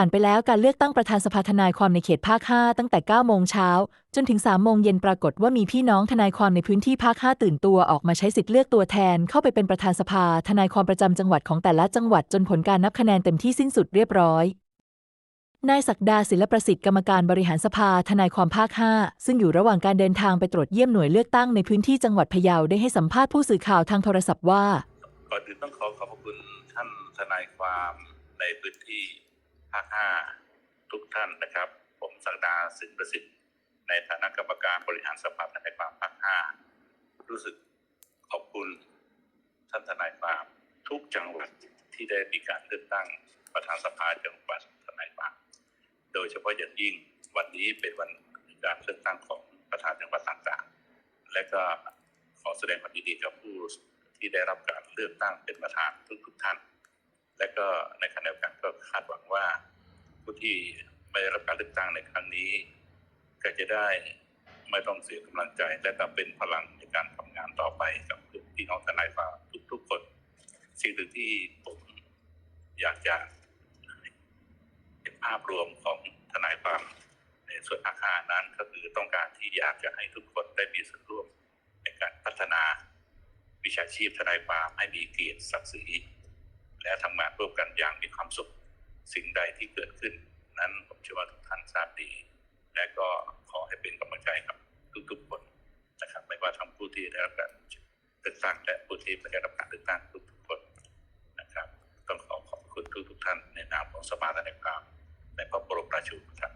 ผ่านไปแล้วการเลือกตั้งประธานสภาทนายความในเขตภาค 5 ตั้งแต่ 9 โมงเช้า จนถึง 3 โมงเย็นปรากฏว่ามีพี่น้องทนายความในพื้นที่ภาค 5 ตื่นตัวออกมาใช้สิทธิ์เลือกตัวแทน เข้าไปเป็นประธานสภาทนายความประจำจังหวัดของแต่ละจังหวัดจนผลการนับคะแนนเต็มที่สิ้นสุดเรียบร้อยนายศักดาศิลประสิทธิ์กรรมการบริหารสภาทนายความภาค 5 ซึ่งอยู่ระหว่างการเดินทางไปตรวจเยี่ยมหน่วยเลือกตั้งในพื้นที่จังหวัดพะเยาได้ให้สัมภาษณ์ผู้สื่อข่าวทางโทรศัพท์ว่าก่อนอื่นต้องขอขอบพระคุณท่านทนายความในพื้นที่ ภาคห้าทุกท่านนะครับ ผมศักดาสินประสิทธิ์ ในฐานะกรรมการบริหารสภาทนายความภาคห้ารู้สึกขอบคุณท่านทนายความทุกจังหวัดที่ได้มีการเลือกตั้งประธานสภาจังหวัดทนายความโดยเฉพาะอย่างยิ่งวันนี้เป็นวันการเลือกตั้งของประธานจังหวัดต่างๆ และก็ขอแสดงความยินดีกับผู้ที่ได้รับการเลือกตั้งเป็นประธานทุกๆท่าน และก็ในขณะเดียวกันก็คาดหวังว่าผู้ที่ไม่ได้รับการเลือกตั้งในครั้งนี้ ก็จะได้ไม่ต้องเสียกำลังใจ และก็เป็นพลังในการทำงานต่อไปกับพี่น้องทนายความทุกๆคน สิ่งหนึ่งที่ผมอยากจะเห็นภาพรวมของทนายความในส่วนอาคารนั้นก็คือต้องการที่อยากจะให้ทุกคนได้มีส่วนร่วมในการพัฒนาวิชาชีพทนายความให้มีเกียรติศักดิ์ศรี และทำงานร่วมกันอย่างมีความสุขสิ่งใดที่เกิดขึ้น นั้นผมเชื่อว่าทุกท่านทราบดี และก็ขอให้เป็นกำลังใจกับทุกๆคนนะครับ ไม่ว่าทั้งผู้ที่ได้รับการเลือกตั้งและผู้ที่ไม่ได้รับการเลือกตั้งทุกๆคนนะครับ ต้องขอขอบคุณทุกๆท่านในนามของสภาทนายความในพระบรมราชูปถัมภ์